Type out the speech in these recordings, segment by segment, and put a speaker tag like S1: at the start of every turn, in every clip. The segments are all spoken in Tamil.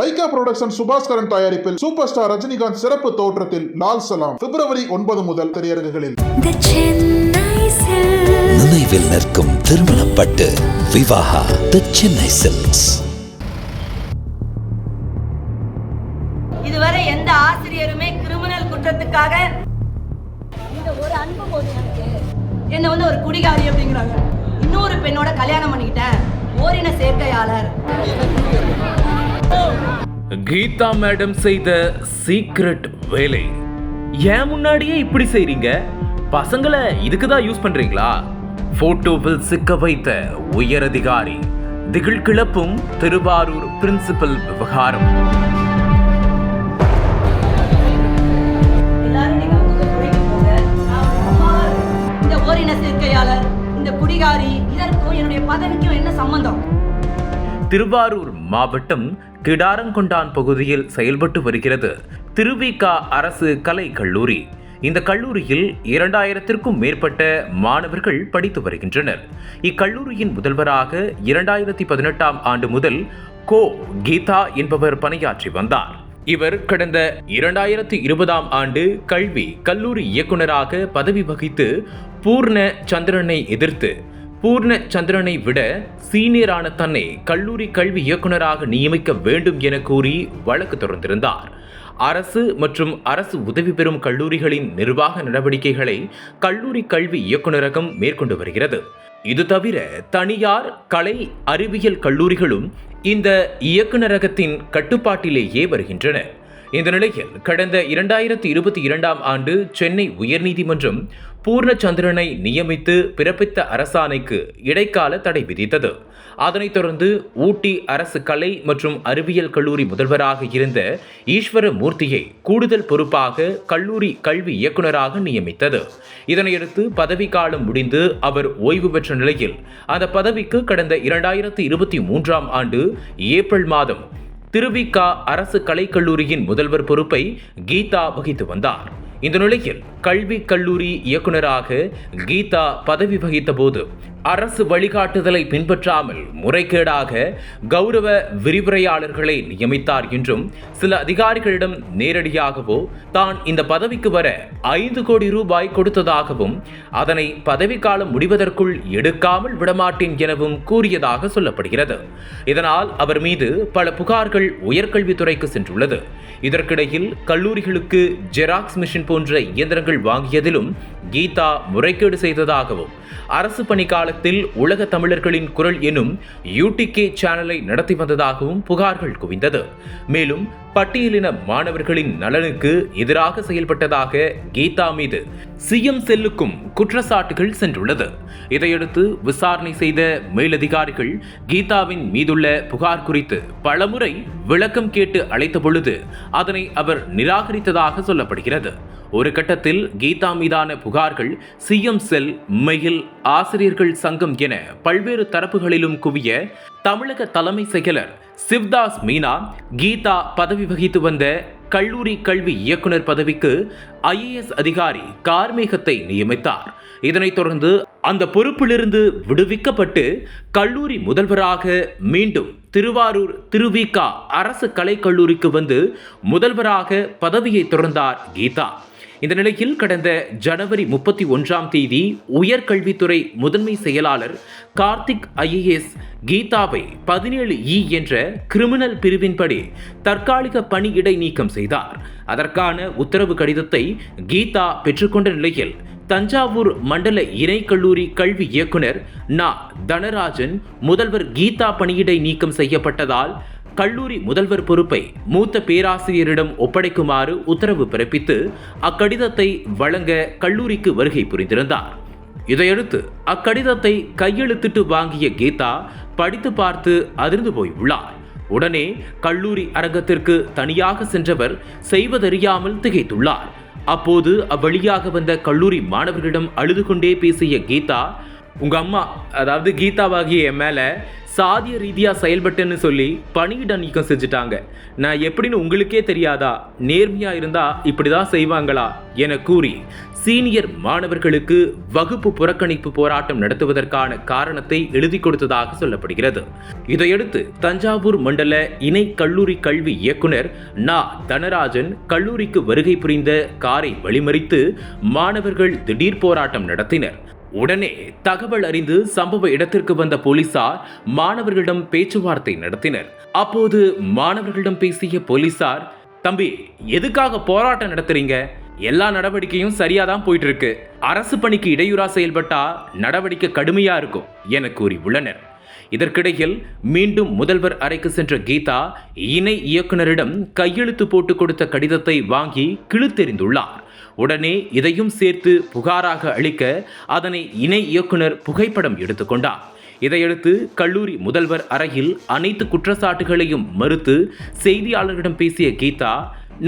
S1: லைகா புரொடக்ஷன் சுபாஸ்கரன் தயாரிப்பில் சூப்பர் ஸ்டார் ரஜினிகாந்த் சிறப்பு தோற்றத்தில் லால் சலாம். பிப்ரவரி ஒன்பது முதல் திரையரங்குகளில்.
S2: நினைவில் நிற்கும் திருமணப்பட்டு விவாகா தி சென்னை சில்க்ஸ்
S3: இதுவரை எந்த ஆசிரியருமே கிரிமினல் குற்றத்துக்காக
S4: இந்த ஒரு அன்பு போதும் எனக்கு.
S3: என்ன வந்து ஒரு குடிகாரி அப்படிங்கிறாங்க. இன்னொரு பெண்ணோட கல்யாணம் பண்ணிக்கிட்டேன். ஓரின சேர்க்கையாளர்.
S5: கீதா மேடம் செய்த சீக்ரெட் வேலை. ஏன் முன்னாடியே இப்படி செய்றீங்க? பசங்களை இதுக்கு தான் யூஸ் பண்றீங்களா? போட்டோவில் சிக்க வைத்த உயரதிகாரி திகில் கிளப்பும் திருவாரூர் பிரின்சிபல் விவகாரம்.
S3: இந்த ஓரின சேர்க்கையாளர் இந்த குடிகாரி இதற்கும் என்னுடைய பதவிக்கும் என்ன சம்பந்தம்?
S5: திருவாரூர் மாவட்டம் கிடாரங்கொண்டான் பகுதியில் செயல்பட்டு வருகிறது. திருவிகா அரசு கலை கல்லூரி. இந்த கல்லூரியில் இரண்டாயிரத்திற்கும் மேற்பட்ட மாணவர்கள் படித்து வருகின்றனர். இக்கல்லூரியின் முதல்வராக இரண்டாயிரத்தி பதினெட்டாம் ஆண்டு முதல் கோ கீதா என்பவர் பணியாற்றி வந்தார். இவர் கடந்த இரண்டாயிரத்தி இருபதாம் ஆண்டு கல்வி கல்லூரி இயக்குனராக பதவி வகித்து பூர்ண சந்திரனை எதிர்த்து பூர்ண சந்திரனை விட சீனியரான தன்னை கல்லூரி கல்வி இயக்குனராக நியமிக்க வேண்டும் என கூறி வழக்கு தொடர்ந்திருந்தார். அரசு மற்றும் அரசு உதவி பெறும் கல்லூரிகளின் நிர்வாக நடவடிக்கைகளை கல்லூரி கல்வி இயக்குனரகம் மேற்கொண்டு வருகிறது. இது தவிர தனியார் கலை அறிவியல் கல்லூரிகளும் இந்த இயக்குனரகத்தின் கட்டுப்பாட்டிலேயே வருகின்றன. இந்த நிலையில் கடந்த இரண்டாயிரத்தி இருபத்தி இரண்டாம் ஆண்டு சென்னை உயர்நீதிமன்றம் பூர்ணச்சந்திரனை நியமித்து பிறப்பித்த அரசாணைக்கு இடைக்கால தடை விதித்தது. அதனைத் தொடர்ந்து ஊட்டி அரசு கலை மற்றும் அறிவியல் கல்லூரி முதல்வராக இருந்த ஈஸ்வர மூர்த்தியை கூடுதல் பொறுப்பாக கல்லூரி கல்வி இயக்குனராக நியமித்தது. இதனையடுத்து பதவிக்காலம் முடிந்து அவர் ஓய்வு பெற்ற நிலையில் அந்த பதவிக்கு கடந்த இரண்டாயிரத்தி இருபத்தி மூன்றாம் ஆண்டு ஏப்ரல் மாதம் திருவிகா அரசு கலைக்கல்லூரியின் முதல்வர் பொறுப்பை கீதா வகித்து வந்தார். இந்த நிலையில் கல்வி கல்லூரி இயக்குனராக கீதா பதவி வகித்த போது அரசு வழிகாட்டுதலை பின்பற்றாமல் முறைகேடாக கௌரவ விரிவுரையாளர்களை நியமித்தார் என்றும் சில அதிகாரிகளிடம் நேரடியாகவோ தான் இந்த பதவிக்கு வர ஐந்து கோடி ரூபாய் கொடுத்ததாகவும் அதனை பதவிக்காலம் முடிவதற்குள் எடுக்காமல் விடமாட்டேன் எனவும் கூறியதாக சொல்லப்படுகிறது. இதனால் அவர் மீது பல புகார்கள் உயர்கல்வித்துறைக்கு சென்றுள்ளது. இதற்கிடையில் கல்லூரிகளுக்கு ஜெராக்ஸ் மிஷின் போன்ற இயந்திரங்கள் வாங்கியதிலும் கீதா முறைகேடு செய்ததாகவும் அரசு பணிக்கால காலத்தில் உலக தமிழர்களின் குரல் எனும் யூடிகே சேனலை நடத்தி வந்ததாகவும் புகார்கள் குவிந்தது. மேலும் பட்டியலின மாணவர்களின் நலனுக்கு எதிராக செயல்பட்டதாக கீதா மீது சிஎம் செல்லுக்கும் குற்றச்சாட்டுகள் சென்றுள்ளது. இதையடுத்து விசாரணை செய்த மேலதிகாரிகள் கீதாவின் மீதுள்ள புகார் குறித்து பலமுறை விளக்கம் கேட்டு அழைத்த பொழுது அதனை அவர் நிராகரித்ததாக சொல்லப்படுகிறது. ஒரு கட்டத்தில் கீதா மீதான புகார்கள் சிஎம் செல் மெயில் ஆசிரியர்கள் சங்கம் என பல்வேறு தரப்புகளிலும் குவிய தமிழக தலைமை செயலர் சிவ்தாஸ் மீனா கீதா பதவி வகித்து வந்த கல்லூரி கல்வி இயக்குனர் பதவிக்கு ஐஏஎஸ் அதிகாரி கார்மேகத்தை நியமித்தார். இதனைத் தொடர்ந்து அந்த பொறுப்பிலிருந்து விடுவிக்கப்பட்டு கல்லூரி முதல்வராக மீண்டும் திருவாரூர் திருவிகா அரசு கலைக்கல்லூரிக்கு வந்து முதல்வராக பதவியை தொடர்ந்தார் கீதா. இந்த நிலையில் கடந்த ஜனவரி முப்பத்தி ஒன்றாம் தேதி உயர்கல்வித்துறை முதன்மை செயலாளர் கார்த்திக் ஐஏஎஸ் கீதாவை பதினேழு இ என்ற கிரிமினல் பிரிவின்படி தற்காலிக பணி இடை நீக்கம் செய்தார். அதற்கான உத்தரவு கடிதத்தை கீதா பெற்றுக்கொண்ட நிலையில் தஞ்சாவூர் மண்டல இணை கல்லூரி கல்வி இயக்குனர் நா. தனராஜன் முதல்வர் கீதா பணியிடை நீக்கம் செய்யப்பட்டதால் கல்லூரி முதல்வர் பொறுப்பை மூத்த பேராசிரியரிடம் ஒப்படைக்குமாறு உத்தரவு பிறப்பித்து அக்கடிதத்தை வழங்க கல்லூரிக்கு வருகை புரிந்திருந்தார். இதையடுத்து அக்கடிதத்தை கையெழுத்திட்டு வாங்கிய கீதா படித்து பார்த்து அதிர்ந்து போய் உள்ளார். உடனே கல்லூரி அரங்கத்திற்கு தனியாக சென்றவர் செய்வதறியாமல் திகைத்துள்ளார். அப்போது அவ்வழியாக வந்த கல்லூரி மாணவர்களிடம் அழுது கொண்டே பேசிய கீதா உங்க அம்மா அதாவது கீதாவாகிய என் சாதிய ரீதியாக செயல்பட்டேன்னு சொல்லி பணியிட நீக்கம் செஞ்சுட்டாங்க. நான் எப்படின்னு உங்களுக்கே தெரியாதா? நேர்மையாக இருந்தால் இப்படி தான் செய்வாங்களா? என கூறி சீனியர் மாணவர்களுக்கு வகுப்பு புறக்கணிப்பு போராட்டம் நடத்துவதற்கான காரணத்தை எழுதி கொடுத்ததாக சொல்லப்படுகிறது. இதையடுத்து தஞ்சாவூர் மண்டல இணை கல்லூரி கல்வி இயக்குனர் நா. தனராஜன் கல்லூரிக்கு வருகை புரிந்த காரை வழிமறித்து மாணவர்கள் திடீர் போராட்டம் நடத்தினர். உடனே தகவல் அறிந்து சம்பவ இடத்திற்கு வந்த போலீசார் மாணவர்களிடம் பேச்சுவார்த்தை நடத்தினர். அப்போது மாணவர்களிடம் பேசிய போலீசார் தம்பி எதுக்காக போராட்டம் நடத்துறீங்க? எல்லா நடவடிக்கையும் சரியா தான் போயிட்டு இருக்கு. அரசு பணிக்கு இடையூறா செயல்பட்டா நடவடிக்கை கடுமையா இருக்கும் என கூறி உள்ளனர். இதற்கிடையில் மீண்டும் முதல்வர் அறைக்கு சென்ற கீதா இணை இயக்குனரிடம் கையெழுத்து போட்டு கொடுத்த கடிதத்தை வாங்கி கிழித்தெறிந்துள்ளார். உடனே இதையும் சேர்த்து புகாராக அளிக்க அதனை இணை இயக்குனர் புகைப்படம் எடுத்துக்கொண்டார் இதையடுத்து கல்லூரி முதல்வர் அறையில் அனைத்து குற்றச்சாட்டுகளையும் மறுத்து செய்தியாளர்களிடம் பேசிய கீதா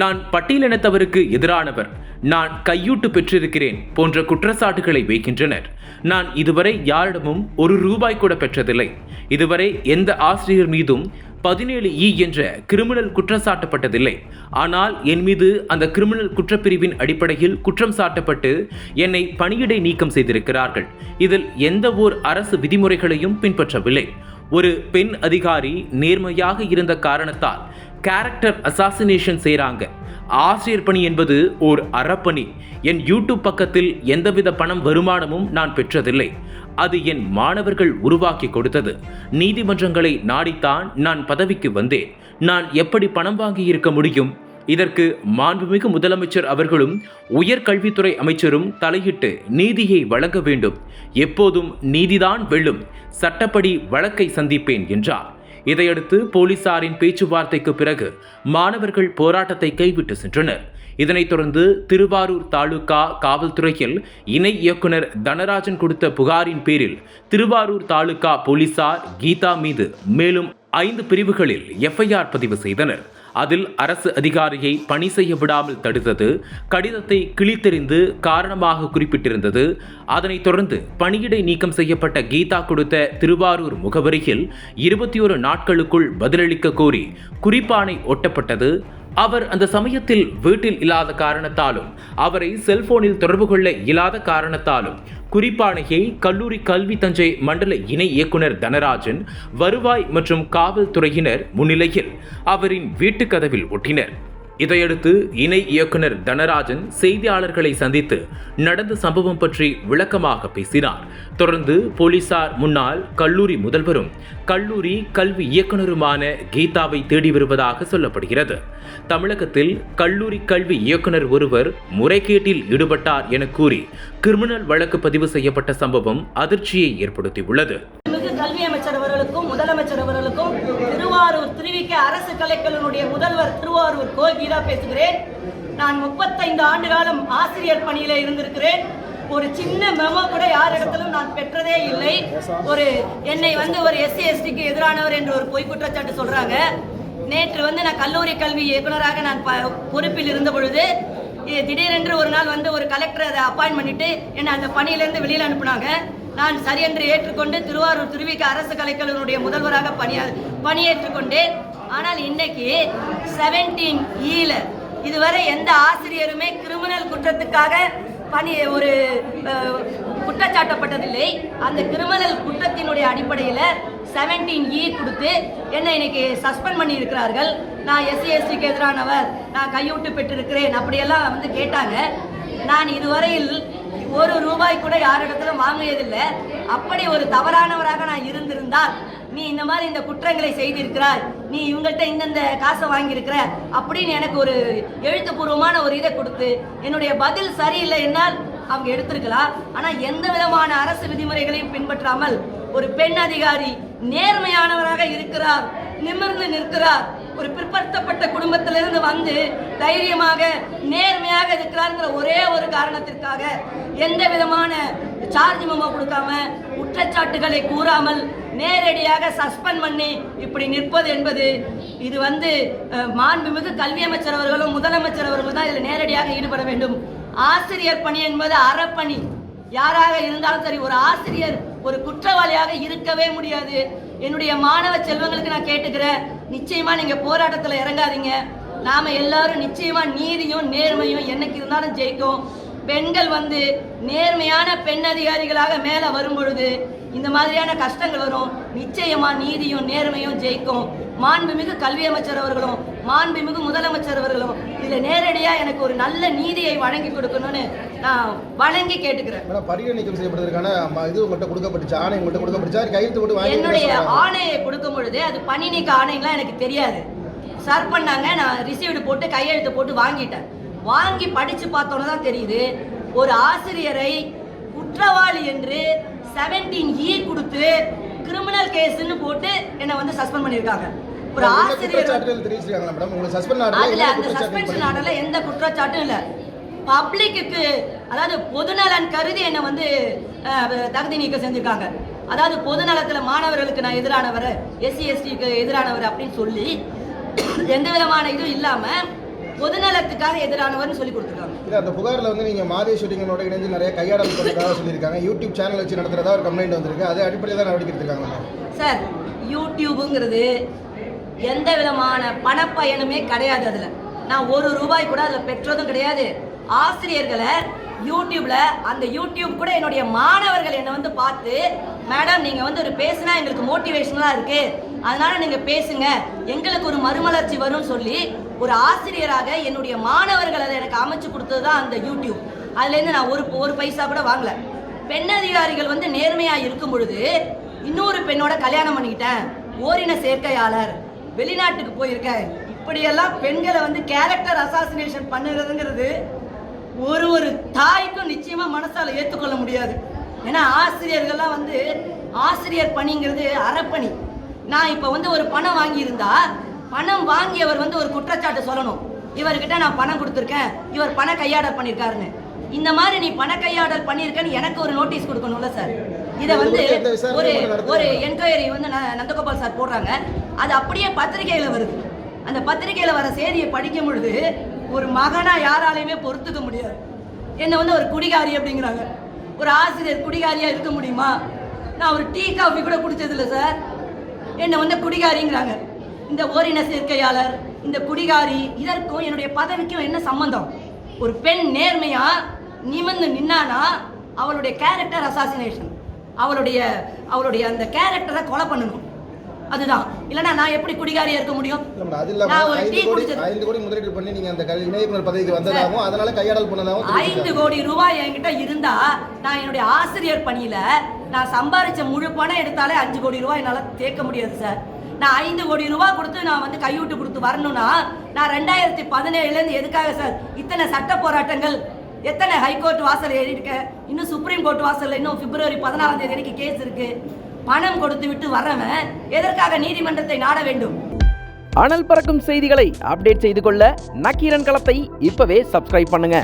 S5: நான் பட்டியலினத்தவருக்கு எதிரானவர். நான் கையூட்டு பெற்றிருக்கிறேன் போன்ற குற்றச்சாட்டுகளை வைக்கின்றனர். நான் இதுவரை யாரிடமும் ஒரு ரூபாய் கூட பெற்றதில்லை. இதுவரை எந்த ஆசிரியர் மீதும் பதினேழு இ என்ற கிரிமினல் குற்றம் சாட்டப்பட்டதில்லை ஆனால் என் மீது அந்த கிரிமினல் குற்றப்பிரிவின் அடிப்படையில் குற்றம் சாட்டப்பட்டு என்னை பணியிடை நீக்கம் செய்திருக்கிறார்கள். இதில் எந்த ஓர் அரசு விதிமுறைகளையும் பின்பற்றவில்லை. ஒரு பெண் அதிகாரி நேர்மையாக இருந்த காரணத்தால் கேரக்டர் அசாசினேஷன் செய்கிறாங்க ஆசிரியர் பணி என்பது ஓர் அறப்பணி. என் யூடியூப் பக்கத்தில் எந்தவித பணம் வருமானமும் நான் பெற்றதில்லை. அது என் மாணவர்கள் உருவாக்கி கொடுத்தது. நீதிமன்றங்களை நாடித்தான் நான் பதவிக்கு வந்தேன். நான் எப்படி பணம் வாங்கி இருக்க முடியும்? இதற்கு மாண்புமிகு முதலமைச்சர் அவர்களும் உயர்கல்வித்துறை அமைச்சரும் தலையிட்டு நீதியை வழங்க வேண்டும். எப்போதும் நீதிதான் வெல்லும். சட்டப்படி வழக்கை சந்திப்பேன் என்றார். இதையடுத்து போலீசாரின் பேச்சுவார்த்தைக்கு பிறகு மாணவர்கள் போராட்டத்தை கைவிட்டு சென்றனர். இதனைத் தொடர்ந்து திருவாரூர் தாலுகா காவல்துறையில் இணை இயக்குனர் தனராஜன் கொடுத்த புகாரின் பேரில் திருவாரூர் தாலுகா போலீசார் கீதா மீது மேலும் ஐந்து பிரிவுகளில் எஃப்ஐஆர் பதிவு செய்தனர். அதில் அரசு அதிகாரியை பணி செய்ய விடாமல் தடுத்தது கடிதத்தை கிழித்தெறிந்து காரணமாக குறிப்பிட்டிருந்தது. அதனைத் தொடர்ந்து பணியிடை நீக்கம் செய்யப்பட்ட கீதா கொடுத்த திருவாரூர் முகவரியில் இருபத்தி ஒரு நாட்களுக்குள் பதிலளிக்க கோரி குறிப்பானை ஒட்டப்பட்டது. அவர் அந்த சமயத்தில் வீட்டில் இல்லாத காரணத்தாலும் அவரை செல்போனில் தொடர்பு கொள்ள இயலாத காரணத்தாலும் குறிப்பானையை கல்லூரி கல்வி தஞ்சை மண்டல இணை இயக்குனர் தனராஜன் வருவாய் மற்றும் காவல்துறையினர் முன்னிலையில் அவரின் வீட்டு கதவில் ஒட்டினர். இதையடுத்து இணை இயக்குனர் தனராஜன் செய்தியாளர்களை சந்தித்து நடந்த சம்பவம் பற்றி விளக்கமாக பேசினார். தொடர்ந்து போலீசார் முன்னாள் கல்லூரி முதல்வரும் கல்லூரி கல்வி இயக்குனருமான கீதாவை தேடி வருவதாக சொல்லப்படுகிறது. தமிழகத்தில் கல்லூரி கல்வி இயக்குனர் ஒருவர் முறைகேட்டில் ஈடுபட்டார் என கூறி கிரிமினல் வழக்கு பதிவு செய்யப்பட்ட சம்பவம் அதிர்ச்சியை ஏற்படுத்தியுள்ளது.
S3: கல்வி அமைச்சர் அவர்களுக்கும் திருவாரூர் திருவிக்க அரசு கலைக்கலனுடைய முதல்வர் திருவாரூர் கோ கீதா பேசுகிறேன். நான் முப்பத்தைந்து ஆண்டு காலம் ஆசிரியர் பணியில இருந்திருக்கிறேன். ஒரு சின்ன மெமோ கூட யார் இடத்திலும் நான் பெற்றதே இல்லை. ஒரு என்னை வந்து ஒரு எஸ்சி எஸ்டிக்கு எதிரானவர் என்று ஒரு பொய் குற்றச்சாட்டு சொல்றாங்க. நேற்று வந்து நான் கல்லூரி கல்வி இயக்குனராக நான் ப- பொறுப்பில் இருந்த பொழுது திடீரென்று ஒரு நாள் வந்து ஒரு கலெக்டர் அதை அப்பாயின்ட் பண்ணிட்டு என்னை அந்த பணியிலேருந்து வெளியில் அனுப்புனாங்க. நான் சரியென்று ஏற்றுக்கொண்டு திருவாரூர் திருவிக அரசு கலைக்கல்லூரியுடைய முதல்வராக பணியா பணியேற்றுக்கொண்டேன். ஆனால் இன்னைக்கு செவன்டீன் ஈல இதுவரை எந்த ஆசிரியருமே கிரிமினல் குற்றத்துக்காக பணி ஒரு குற்றச்சாட்டப்பட்டதில்லை. அந்த கிரிமினல் குற்றத்தினுடைய அடிப்படையில் செவன்டீன் இ e கொடுத்து என்னை இன்னைக்கு சஸ்பெண்ட் பண்ணி இருக்கிறார்கள் நான் எஸ்சி எஸ்டிக்கு எதிரானவர். நான் கையூட்டு பெற்றிருக்கிறேன். அப்படியெல்லாம் வந்து கேட்டாங்க. நான் இதுவரையில் ஒரு ரூபாய் கூட யாரிடத்துல வாங்கியதில்லை. அப்படி ஒரு தவறானவராக நான் இருந்திருந்தால் நீ இந்த மாதிரி இந்த குற்றங்களை செய்திருக்கிறாய் நீ இவங்கள்ட்ட இந்தந்த காசை வாங்கியிருக்கிற அப்படின்னு எனக்கு ஒரு எழுத்துப்பூர்வமான ஒரு இதை கொடுத்து என்னுடைய பதில் சரியில்லை என்னால் அவங்க எடுத்திருக்கலாம். ஆனால் எந்த விதமான அரசு விதிமுறைகளையும் பின்பற்றாமல் ஒரு பெண் அதிகாரி நேர்மையானவராக இருக்கிறார் நிமிர்ந்து நிற்கிறார் ஒரு பிற்படுத்தப்பட்ட குடும்பத்திலிருந்து வந்து தைரியமாக நேர்மையாக இருக்கிறாருங்கிற ஒரே ஒரு காரணத்திற்காக எந்த விதமான சார்ஜ் மெமோ கொடுக்காம குற்றச்சாட்டுகளை கூறாமல் நேரடியாக சஸ்பெண்ட் பண்ணி இப்படி நிற்பது என்பது இது வந்து மாண்புமிகு கல்வி அமைச்சர் அவர்களும் முதலமைச்சர் அவர்களும் தான் இதில் நேரடியாக ஈடுபட வேண்டும். ஆசிரியர் பணி என்பது அறப்பணி. யாராக இருந்தாலும் சரி ஒரு ஆசிரியர் ஒரு குற்றவாளியாக இருக்கவே முடியாது. என்னுடைய மாணவ செல்வங்களுக்கு நான் கேட்டுக்கிறேன் நிச்சயமா நீங்க போராட்டத்துல இறங்காதீங்க. நாம எல்லாரும் நிச்சயமா நீதியும் நேர்மையும் என்னைக்கு இருந்தாலும் ஜெயிக்கும். பெண்கள் வந்து நேர்மையான பெண் அதிகாரிகளாக மேல வரும் பொழுது இந்த மாதிரியான கஷ்டங்கள் வரும். நிச்சயமா நீதியும் நேர்மையும் ஜெயிக்கும். மாண்புமிகு கல்வி அமைச்சர் அவர்களும் மாண்புமிகு முதலமைச்சர் அவர்களும் இதுல நேரடியா எனக்கு ஒரு நல்ல நீதியை வழங்கி கொடுக்கணும்னு நான் வழங்கி கேட்டுக்கிறேன்.
S6: மேடம் பணியிட நீக்கம் செய்யப்படுறதுக்கான ம- இது உங்கள்கிட்ட கொடுக்கப்பட்டுச்சு ஆணை உங்கள்கிட்ட கொடுக்கப்பட்டுச்சு? அது கையெழுத்து போட்டு வாங்கி
S3: என்னுடைய ஆணையை கொடுக்கும் பொழுது அது பணி நீக்க ஆணைங்களாம் எனக்கு தெரியாது. சர் பண்ணாங்க நான் ரிசீவ்டு போட்டு கையெழுத்து போட்டு வாங்கிட்டேன். வாங்கி படிச்சு பார்த்தோன்னு தான் தெரியுது. ஒரு ஆசிரியரை குற்றவாளி என்று செவன்டீன் இ கொடுத்து கிரிமினல் கேஸ்னு போட்டு என்னை வந்து சஸ்பெண்ட் பண்ணியிருக்காங்க. ஒரு ஆசிரியர் அதுல அந்த சஸ்பென்ஷன் ஆர்டர்ல எந்த குற்றச்சாட்டும் இல்ல. பப்ளிக்கு அதாவது பொதுநலன் கருதி என்னை வந்து தகுதி நீக்கம் செஞ்சிருக்காங்க. அதாவது பொதுநலத்துல மாணவர்களுக்கு நான் எதிரானவர் எஸ்சி எஸ்டிக்கு எதிரானவர் அப்படின்னு சொல்லி எந்த விதமான இதுவும் இல்லாம பொதுநலத்துக்காக எதிரானவர்னு சொல்லி கொடுத்துருக்காங்க.
S6: இல்ல அந்த புகார்ல வந்து நீங்க மாதேஸ்வரிங்களோட இணைஞ்சு நிறைய கையாடல் பண்ணுறதா சொல்லியிருக்காங்க. யூடியூப் சேனல் வச்சு நடத்துறதா ஒரு கம்ப்ளைண்ட் வந்திருக்கு. அதே அடிப்படையில் தான் நடவடிக்கை எடுத்திருக்காங்க
S3: சார் யூடியூபுங்கிறது எந்த விதமான பணப்பயனுமே கிடையாது அதுல. நான் ஒரு ரூபாய் கூட அதுல பெற்றதும் கிடையாது. ஆசிரியர்களை யூடியூப்ல அந்த யூடியூப் கூட என்னுடைய மாணவர்கள் என்னை வந்து பார்த்து மேடம் நீங்க வந்து ஒரு பேசுனா எங்களுக்கு மோட்டிவேஷனலா இருக்கு. அதனால நீங்க பேசுங்க. எங்களுக்கு ஒரு மறுமலர்ச்சி வரும்னு சொல்லி ஒரு ஆசிரியராக என்னுடைய மாணவர்கள் அதை எனக்கு அமைச்சு கொடுத்தது தான் அந்த யூடியூப். அதுலேருந்து நான் ஒரு ஒரு பைசா கூட வாங்கல. பெண் அதிகாரிகள் வந்து நேர்மையா இருக்கும் பொழுது இன்னொரு பெண்ணோட கல்யாணம் பண்ணிக்கிட்டேன். ஓரின சேர்க்கையாளர். வெளிநாட்டுக்கு போயிருக்கேன். இப்படியெல்லாம் பெண்களை வந்து கேரக்டர் அசாசினேஷன் பண்ணுறதுங்கிறது ஒரு ஒரு தாய்க்கும் நிச்சயமா மனசால ஏற்றுக்கொள்ள முடியாது. ஏன்னா ஆசிரியர்கள்லாம் வந்து ஆசிரியர் பணிங்கிறது அறப்பணி. நான் இப்போ வந்து ஒரு பணம் வாங்கியிருந்தா பணம் வாங்கியவர் வந்து ஒரு குற்றச்சாட்டு சொல்லணும். இவர்கிட்ட நான் பணம் கொடுத்துருக்கேன். இவர் பண கையாடல் பண்ணியிருக்காருன்னு. இந்த மாதிரி நீ பண கையாடல் பண்ணியிருக்கேன்னு எனக்கு ஒரு நோட்டீஸ் கொடுக்கணும்ல சார் இதை வந்து ஒரு. ஒரு என்கொயரி வந்து நந்தகோபால் சார் போடுறாங்க. அது அப்படியே பத்திரிகையில வருது. அந்த பத்திரிகையில வர செய்தியை படிக்கும் பொழுது ஒரு மகனா யாராலையுமே பொறுத்துக்க முடியாது. என்ன வந்து ஒரு குடிகாரி அப்படிங்கிறாங்க. ஒரு ஆசிரியர் குடிகாரியா இருக்க முடியுமா? நான் ஒரு டீ காஃபி கூட குடிச்சது இல்லை சார். என்னை வந்து குடிகாரிங்கிறாங்க. இந்த ஓரின சேர்க்கையாளர் இந்த குடிகாரி இதற்கும் என்னுடைய பதவிக்கும் என்ன சம்பந்தம்? ஒரு பெண் நேர்மையா நிமிர்ந்து நின்னானா அவளுடைய கேரக்டர் அசாசினேஷன் அவளுடைய அவளுடைய அந்த கேரக்டரை கொலை பண்ணணும். அதுதான். இல்லைன்னா நான் எப்படி குடிகாரியா இருக்க முடியும்?
S6: இல்ல அது
S3: ஒரு
S6: ஐந்து கோடி ஐந்து கோடி முதலீடு பண்ணி நீங்க அந்த கல்- இணையக்குனர் பதவிக்கு வந்ததாகவும் அதனால கையாடல் பண்ணதாகவும்
S3: ஐந்து
S6: தெரிவிச்சிருக்காங்க.
S3: கோடி ரூபாய் என்கிட்ட இருந்தா நான் என்னுடைய ஆசிரியர் பணியில நான் சம்பாரிச்ச முழு பணம் எடுத்தாலே அஞ்சு கோடி ரூபாய் என்னால தேக்க முடியாது சார். நான் ஐந்து கோடி ரூபாய் கொடுத்து நான் வந்து கையூட்டு கொடுத்து வரணும்னா நான் ரெண்டாயிரத்தி பதினேழுல இருந்து எதுக்காக சார்? இத்தனை சட்ட போராட்டங்கள் எத்தனை ஹைகோர்ட் வாசல் ஏறி இருக்கேன் இன்னும் சுப்ரீம் கோர்ட் வாசல்ல இன்னும் பிப்ரவரி பதினாலாம் தேதி வரைக்கும் கேஸ் இருக்கு. பணம் கொடுத்து விட்டு வர்றவன் எதற்காக நீதிமன்றத்தை நாட வேண்டும்?
S7: அனல் பறக்கும் செய்திகளை அப்டேட் செய்து கொள்ள நக்கீரன் களத்தை இப்பவே சப்ஸ்கிரைப் பண்ணுங்க.